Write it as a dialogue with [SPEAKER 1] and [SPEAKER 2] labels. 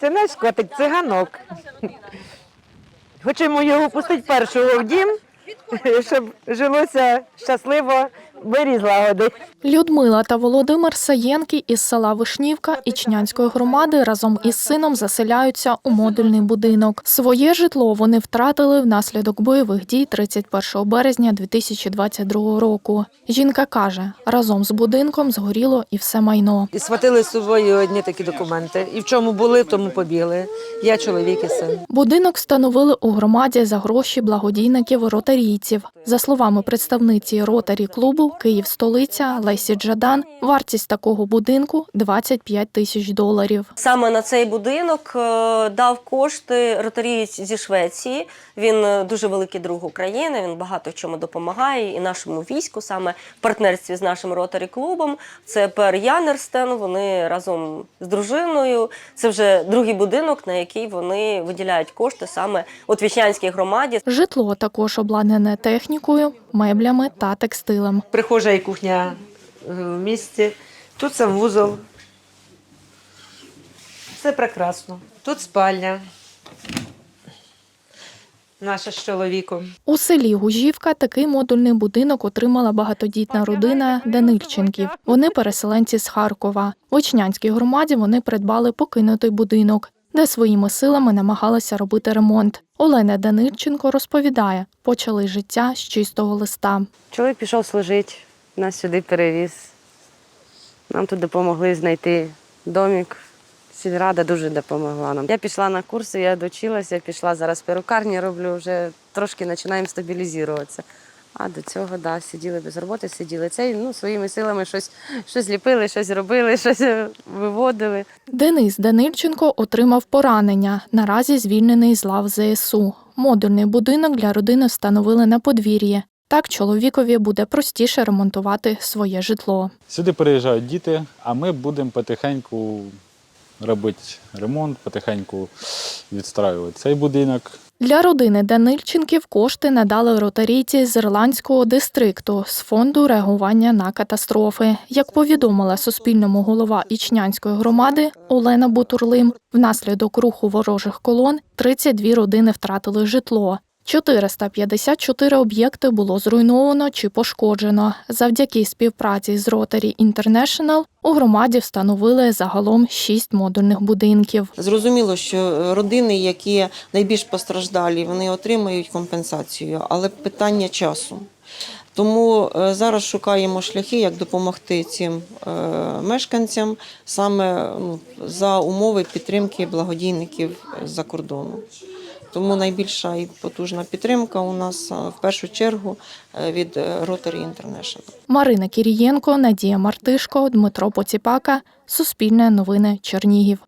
[SPEAKER 1] Це наш котик циганок. Хочемо його пустити першого в дім, щоб жилося щасливо, мирі злагоди.
[SPEAKER 2] Людмила та Володимир Саєнки із села Вишнівка Ічнянської громади разом із сином заселяються у модульний будинок. Своє житло вони втратили внаслідок бойових дій 31 березня 2022 року. Жінка каже, разом з будинком згоріло і все майно.
[SPEAKER 1] І схватили з собою одні такі документи. І в чому були, в тому побігли. Я чоловік і син.
[SPEAKER 2] Будинок встановили у громаді за гроші благодійників ротарійців. За словами представниці ротарі клубу Київ столиця Лесі Джадан, вартість такого будинку 25 тисяч доларів.
[SPEAKER 3] Саме на цей будинок е, дав кошти ротарієць зі Швеції. Він е, дуже великий друг України. Він багато в чому допомагає і нашому війську, саме в партнерстві з нашим ротарі клубом. Це Пер Янерстен. Вони разом з дружиною. Це вже другий будинок, на який вони виділяють кошти саме у Твічнянській громаді.
[SPEAKER 2] Житло також обладнане технікою, меблями та текстилем.
[SPEAKER 1] Прихожа і кухня е, в місті. Тут сам вузол. Все прекрасно. Тут спальня. Наша з чоловіком.
[SPEAKER 2] У селі Гужівка такий модульний будинок отримала багатодітна родина Данильченків. Вони переселенці з Харкова. В Очнянській громаді вони придбали покинутий будинок, де своїми силами намагалися робити ремонт. Олена Данильченко розповідає, почали життя з чистого листа.
[SPEAKER 4] Чоловік пішов служити, нас сюди перевіз. Нам тут допомогли знайти домик. Сільрада дуже допомогла нам. Я пішла на курси, я дочилася, пішла зараз перукарні роблю, вже трошки починаємо стабілізуватися. А до цього, да, сиділи без роботи, сиділи. Це ну, своїми силами щось, щось ліпили, щось робили, щось виводили.
[SPEAKER 2] Денис Данильченко отримав поранення. Наразі звільнений з лав ЗСУ. Модульний будинок для родини встановили на подвір'ї. Так чоловікові буде простіше ремонтувати своє житло.
[SPEAKER 5] Сюди переїжджають діти, а ми будемо потихеньку робити ремонт, потихеньку відстраювати цей будинок.
[SPEAKER 2] Для родини Данильченків кошти надали ротарійці з ірландського дистрикту з фонду реагування на катастрофи. Як повідомила Суспільному голова Ічнянської громади Олена Бутурлим, внаслідок руху ворожих колон 32 родини втратили житло. 454 об'єкти було зруйновано чи пошкоджено. Завдяки співпраці з Rotary International у громаді встановили загалом 6 модульних будинків.
[SPEAKER 6] Зрозуміло, що родини, які найбільш постраждалі, вони отримають компенсацію, але питання часу. Тому е, зараз шукаємо шляхи, як допомогти цим е, мешканцям саме ну, за умови підтримки благодійників з-за кордону. Тому найбільша і потужна підтримка у нас е, в першу чергу е, від е, Rotary International.
[SPEAKER 2] Марина Кірієнко, Надія Мартишко, Дмитро Поціпака. Суспільне новини Чернігів.